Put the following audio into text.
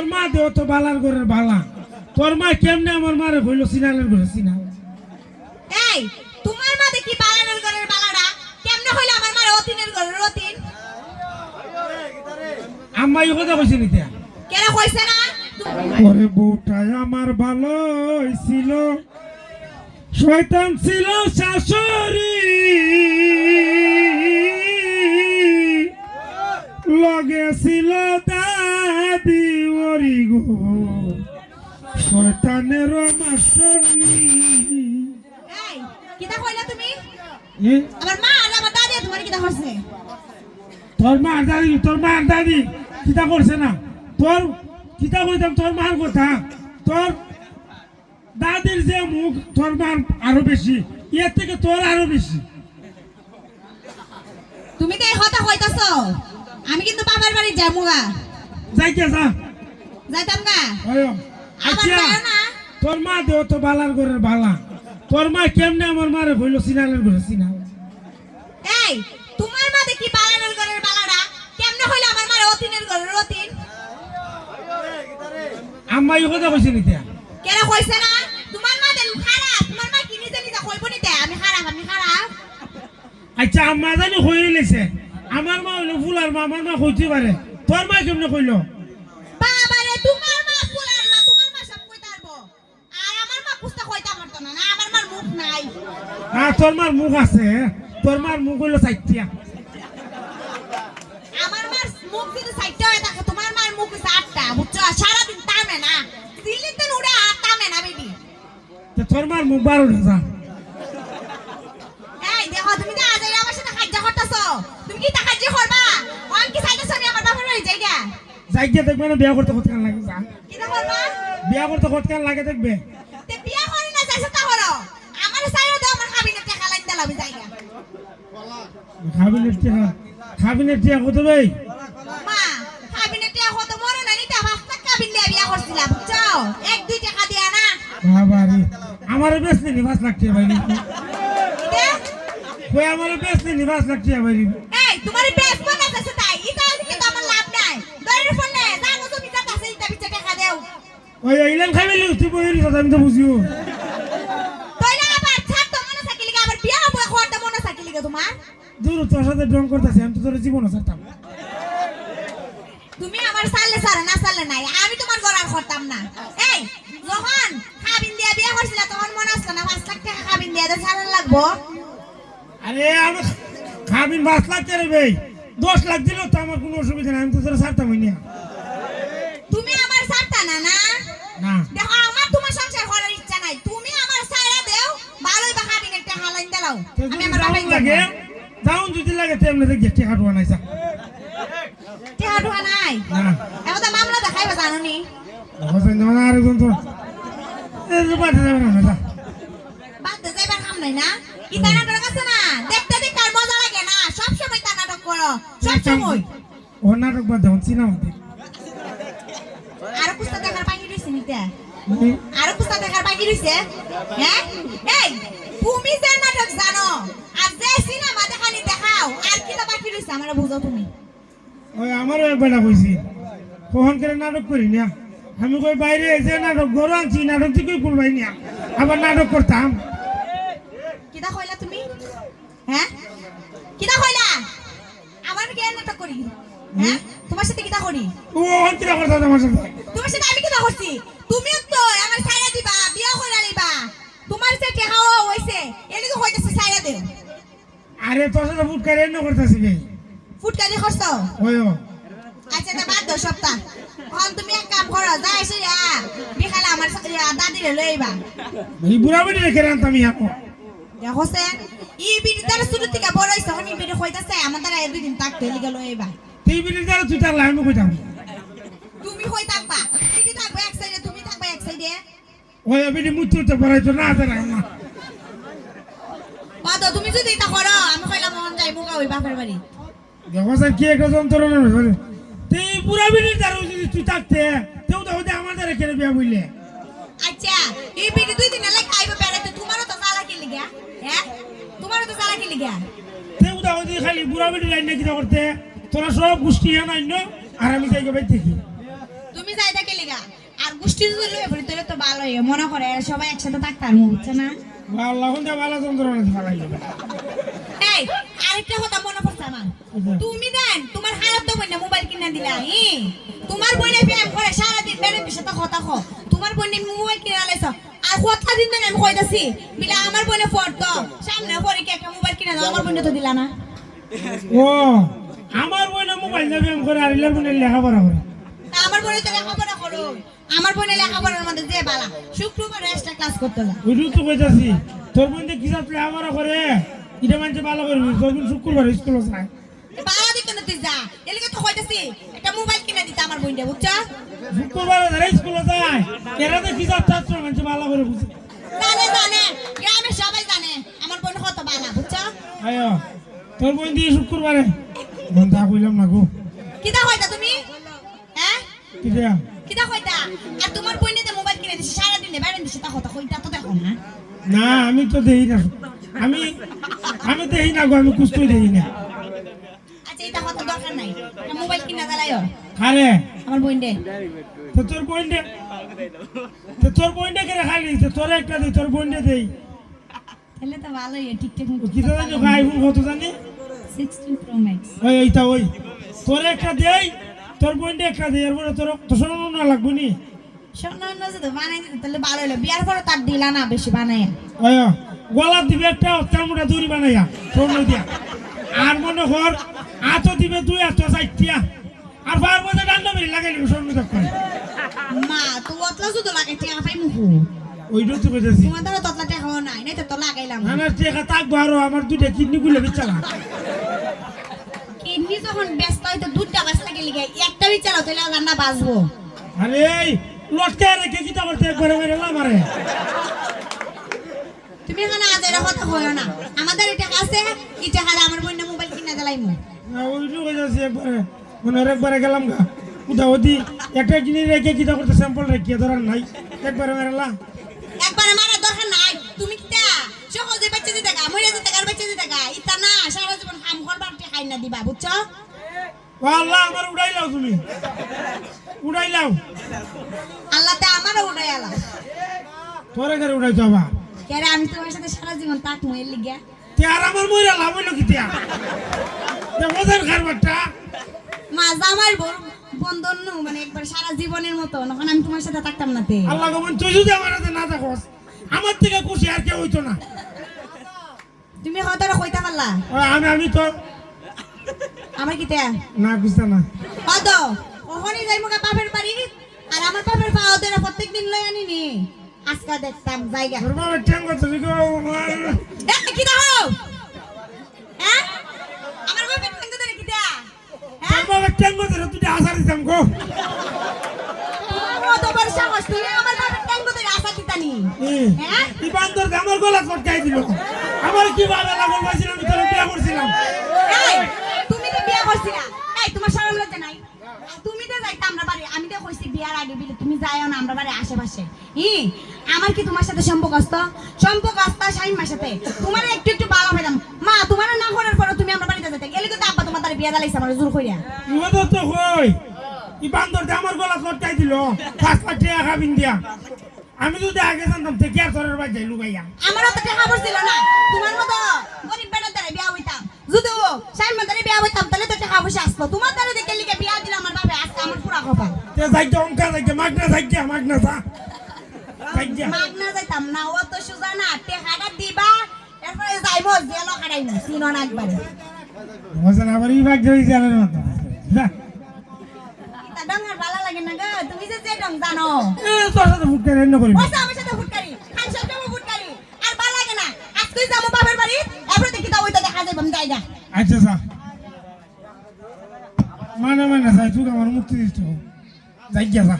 তোর মা দেও তো বালার ঘরের বালা। তোর মা কেমনে আমার মারে হইল সিনালের ঘরে সিনা এই তোমার মা দেখি ঘরের বালাটা কেমনে হইল আমার মার অতিনের ঘরের অতিন আম্মা এই কথা কইছে নিতে কেন কইছে না? ওরে বউটাই আমার ভালো ছিল। শয়তান ছিল শাশুড়ি। লগে ছিল দাদি। ওরি গো শয়তানের এই কইলা তুমি? আমার মা আর আমার দাদি তোমার কিতা করছে? তোর মা দাদি তোর মা দাদি কিতা করছে না? তোর কিতা কইতাম তোর মার কথা? তোর দাদির যে মুখ তোর মার আরও বেশি। এর থেকে তোর আরও বেশি। তুমি তো এই কথা কইতাছো। আমি কিন্তু বাবার বাড়ি যামুগা। যাই কে যা। যাইতাম না? আচ্ছা তোর মা দেও তো বালার ঘরের বালা। তোর মা কেমনে আমার মারে হইল সিনালের ঘরে সিনা এই তোমার মা দেখি বালানের ঘরের বালাটা কেমনে হইল আমার মার অতিনের ঘরের অতিন আম্মা এই কথা কইছে নিতে কেন কইছে না? তোমার মা দেন খারাপ তোমার মা কি নিজে নিজে কইব নিতে আমি খারাপ আমি খারাপ। আচ্ছা আম্মা জানি হয়ে লেছে আমার মা হইল ফুলার মা আমার মা হইতে পারে। তোর মা কেমনে কইলো বাবারে তোমার মা ফুলার মা তোমার মা সব কইতে পারব আর আমার মা পুস্তা কইতে পারতো না না হ্যাঁ তোর মার মুখ আছে তোর মার মুখ হইল চাইতিয়া আমার মার মুখ যদি সাইডটা হয়ে থাকে তোমার মার মুখ হইছে আটটা বুঝছ? সারাদিন তামে না। দিল্লিতে উড়ে আর তামে না বেবি। তো তোর মার মুখ বারো যা। এই দেখো তুমি তো আজ আমার সাথে কাজ করতেছো। তুমি কি তা কাজ করবা? অন কি চাইতেছো আমি আমার বাবার বাড়ি যাই গা যাই গিয়ে দেখবে না বিয়া করতে কতক্ষণ লাগে যা। কি করবা? বিয়া করতে কতক্ষণ লাগে দেখবে? খাবিনের টিয়া খাবিনের টিয়া কত ভাই মা কত না নিতে দিয়ে বিয়া করছিলাম বুঝছ এক দুই টাকা দিয়া না বাবা রে আমার বেশ নি লাখ ভাই কই আমার বেশ নি লাখ ভাই এই তোমার বেশ মনে আছে তাই ইটা দিকে তো আমার লাভ নাই দরের ফোন জানো তুমি যা কাছে ইটা বিচে টাকা দেও ওই ইলাম খাইলে তুই বই রিস আমি তো বুঝিও মনে মনে তোমার দূর তোর সাথে ড্রং করতেছি আমি তো তোর জীবন ছাড়তাম। তুমি আমার সালে সারে না সালে নাই। আমি তোমার গড়ার করতাম না। এই যখন খাবিন দিয়া বিয়া করছিল তখন মনে আসলো না পাঁচ লাখ টাকা খাবিন দিয়া সারান লাগবো। আরে আমি খাবিন পাঁচ লাখ কে রে দশ লাখ দিলেও তো আমার কোনো অসুবিধা নাই আমি তো তোর ছাড়তাম না তুমি আমার সারতা না না? না। দেখো আমার তোমার সংসার করার ইচ্ছা নাই। তুমি আমার সাইরা দেও ভালোই বা খাবিনের টাকা লাইন দিলাও। আমি আমার বাবাই লাগে যাউন যদি লাগে তেমনি দেখি টিকা হাঁটুয়া নাই যা। টাকা ঢুকা নাই? এখন তো মামলা দেখাইবা জানো নি হোসেন যেমন আরেকজন তো এই যাবে না যা। বাদ যাইবার কাম নাই না? ইতা নাটক আছে না? দেখতে দেখতে আর মজা লাগে না? সব সময় তা নাটক করো সব সময়। ও নাটক বাদ দেন সিনেমা দেখ আরও কুস্তা দেখার বাকি রইছে নিতে আরও কুস্তা দেখার বাকি রইছে হ্যাঁ এই তুমি যে নাটক জানো আর যে সিনেমা দেখানি দেখাও আর কি তো বাকি রইছে আমারে বুঝো তুমি? ওই আমারও একবার কইছি কখন করে নাটক করি না আমি কই বাইরে এসে নাটক গরু আনছি নাটক থেকে করবাই না আবার নাটক করতাম। কিটা কইলা তুমি? হ্যাঁ? কিটা কইলা? আমার কি নাটক করি? হ্যাঁ? তোমার সাথে কিটা করি? ও অন্তিরা করতাম আমার সাথে? তোমার সাথে আমি কিটা করছি? তুমিও তো আমার ছাইরা দিবা বিয়া কইরা লইবা তোমার যে টেকা হইছে এলি তো হইতাছে ছাইরা দেও আরে তোর সাথে ফুট করে এনে করতেছি বে ফুটকারি করছ? ওই ও। আচ্ছা তা বাদ দাও সপ্তাহ। এখন তুমি এক কাম করো যাই এসে বিকালে আমার দাদিরে লই আইবা। এই বুড়া বেটি রেখে আনতাম ইয়াকো? দেখছেন ই বিড়ি তার শুরু থেকে বড় হইছে এখন ই বিড়ি হইতাছে আমার দ্বারা দুই দিন থাকতে লিগে লই আইবা। তুই বেটি দ্বারা তুই তার লাইন কইতাম তুমি হই থাকবা। বিড়ি থাকবে এক সাইডে তুমি থাকবা এক সাইডে ওই বেটি মুত্র তো পড়াইতো না আছে না। বাদ তুমি যদি এটা করো মুগা ওই বাপের বাড়ি। দেখো স্যার কি একটা যন্ত্রণা হয়েছে তুই বুড়া বেটির দ্বারা যদি তুই থাকতে তেও তো হতে আমার কেন বিয়া বললে আচ্ছা এই বিড়ি দুই দিন লাগে আইবা বেড়াতে তোমারও তো জ্বালা কি লিগা? হ্যাঁ? তোমারও তো জ্বালা কি লিগা? তেও তো হতে খালি বুড়া বেটির লাইন কিনা করতে তোরা সব গোষ্ঠী নাই আর আমি যাই বাইর থেকে তুমি যাই থাকে লিগা? আর গোষ্ঠী যদি লয়ে পড়ি তাহলে তো ভালোই মনে করে সবাই একসাথে থাকতাম বুঝছে না? আল্লাহ কোনটা ভালো যন্ত্রণা ফালাইলো এই আরেকটা কথা মনে পড়ছে আমার। তুমি দেন তোমার হারাত তো বইনা মোবাইল কিনা দিলা ই। তোমার বইনে প্রেম করে সারা দিন বেড়ে পিছে তো কথা কো তোমার বইনে মোবাইল কিনা লাইছ আর কথা দিন আমি কইতাছি বিলা আমার বইনে পড়তো সামনে পরে কি একটা মোবাইল কিনা দাও আমার বইনে তো দিলা না। ও আমার বইনে মোবাইল নেবে এম করে আর ইলের বইনে লেখাপড়া করে। আমার বইনে তো লেখাপড়া করো। আমার বইনে লেখাপড়ার মধ্যে যে বালা শুক্রবার এক্সট্রা ক্লাস করতে যা ওইটু তো কইতাছি তোর বইনে কি সাথে লেখাপড়া করে? এটা মানছে ভালো করবি। তোর বোন শুক্রবার স্কুল যায়। বালা দিতে না তুই যা। এলিকে তো কইতাছি একটা মোবাইল কিনে দিতে আমার বইনে বুঝছা? শুক্রবার যারা স্কুলে যায় এরা তো কি সাথে ছাত্র মানছে ভালো করে বুঝে? জানে জানে। গ্রামে সবাই জানে আমার বোন কত বালা বুঝছ? আয় তোর বোন দিয়ে শুক্রবারে? বোন তা কইলাম না গো। কিতা হইতা তুমি? হ্যাঁ? কি কিতা হইতা আর তোমার বোনে যে মোবাইল কিনে দিছে সারা দিনে বাইরে দিছে তা কথা কইতা তো দেখো না। না আমি তো দেই না। আমি আমি দেই না গো আমি কুস্তই দেই না। আচ্ছা এটা কথা দরকার নাই। মোবাইল কিনা দাঁড়াইও আরে আমার দে। তো তোর দে। তো তোর দে করে খালি? তো তোর একটা দেই তোর দে দেই। তাহলে তো ভালোই ঠিকঠাক কি তো জানি? আইফোন কত জানি? সিক্সটিন প্রো ম্যাক্স ওই এইটা ওই। তোর একটা দেই। তোর বোন দে একটা দেই এরপরে তোর তো শোনো না লাগবো নি? শোনো না যদি বানাই তাহলে ভালো হলো। বিয়ার পরে তার দিলা না বেশি বানাই ওই গলা দিবে একটা অত্যার মোটা দড়ি বানাইয়া স্বর্ণ দিয়া। আর মনে কর আত দিবে দুই এত চারটিয়া আর বার মধ্যে ডান্ডা মেরে লাগাই স্বর্ণ চক্করে মা তো অতলা শুধু লাগাই টিয়া পাই মুখু। ওইটাও তো কইতেছি। তোমার দ্বারা ততলা টিয়া খাওয়া নাই নাই তো তো লাগাইলাম। আমার টেকা থাকব আরও আমার দুইটা কিডনি গুলো বিচ্ছালা কিডনি যখন ব্যস্ত হয়তো দুধটা বাঁচতে একটা বিচারো তাহলে বাঁচবো। আরে লটকে রেখে মারে তুমি এখানে আজ এর কথা হইও না। আমাদের এটা আছে এটা খালে আমার বোন মোবাইল কিনা দিলাইমু ওইটাও কইতেছি একবারে। মনে একবারে গেলাম গা। উদা ওদি একটা জিনিস রেখে কিতা করতে স্যাম্পল রেখে ধরার নাই। একবারে মেরেলা একবারে মারা দরকার নাই। তুমি কিটা সহজে বেঁচে দিতে গা মরে দিতে গা বেঁচে দিতে গা। ইতা না সারা জীবন কাম করবার টি খাই না দিবা বুঝছ? আল্লাহ আমার উড়াইলাও তুমি। উড়াইলাও আল্লাহ তে আমারও উড়াই আলা তোরে ঘরে উড়াইতো আবার। কেরে আমি তোমার সাথে সারা জীবন থাকব এর লিগে। তে আর আমার মইরা লাভ হইল কি তিয়া তে ওদের খারবারটা মা জামাই বল বন্ধন নু মানে একবার সারা জীবনের মতো তখন আমি তোমার সাথে থাকতাম না তে। আল্লাহ গোবন তুই যদি আমার হাতে না থাকস আমার থেকে খুশি আর কেউ হইতো না। তুমি হয়তো কইতা পারলা। আমি আমি তো আমার কিতে না বুঝতে না। কত ওখানে যাই মুখে বাপের বাড়ি আর আমার বাপের পা ওদের প্রত্যেক দিন লই আনি নি আজকা দেখতাম জায়গা। তোর বাবা ট্যাং করছে গো এ, কি দাও হ্যাঁ? আমার বাপের সঙ্গে ধরে কি দেয়া? হ্যাঁ? বাবা ট্যাং করছে তুই আসার দিতাম গো। কত বড় সাহস তুমি আমার বাপের ট্যাঙ্গ ধরে আসা দিতানি। হ্যাঁ? ই বান্দর আমার গলা কটকাই দিল। আমার কি ভালো লাগল আমি তোর বিয়া করছিলাম এই তুমি তো বিয়া করছিলা এই তোমার শরম লজ্জা নাই তুমি তো যাইতা আমরা বাড়ি আমি তো কইছি বিয়ার আগে বিলে তুমি যাইও না আমরা বাড়ি আশেপাশে। ই আমার কি তোমার সাথে সম্পর্ক আসতো সম্পর্ক আসতো শাহিমার সাথে? তোমার একটু একটু ভালো হইতাম মা তোমার না করার পরে তুমি আমার বাড়িতে যেতে। গেলে কিন্তু আব্বা তোমার বিয়া দালাইছে আমার জোর কইরা। ইবাদত তো কই ই আমার গলা দিল। পাঁচ লাখ টাকা খাবিন দিয়া। আমি যদি আগে জানতাম তে কি আর তোর বাড়ি যাই লুকাইয়া আমারও তো টাকা না। তোমার মতো গরিব বেটার দ্বারা বিয়া হইতাম। যদি শাহিমার দ্বারা বিয়া হইতাম তাহলে তো টাকা পয়সা আসতো তোমার দ্বারা আজকে আমার পুরা কপাল তে যাইতে অঙ্কা যাইতে মাগনা যাইতে মাগনা যা। মাগনা যাইতাম না ও তো সুজা না টেকাটা দিবা এরপরে যাইব জেল কাটাইব চিনো না একবারে। মজা আবার ই ভাগ যাই জানার মতো যা। তা ভালো লাগে না গো তুমি যে যে ডং জানো। এ তোর সাথে এন্ন আমার ফুটকারি খান সব ফুটকারি আর ভালো লাগে না। আজকে যাব বাপের বাড়ি এরপরে দেখি দাও ওইটা দেখা যাইব আমি জায়গা আচ্ছা যা। মানে মানে যাই তুই আমার মুক্তি দিতে যাই গিয়া যা।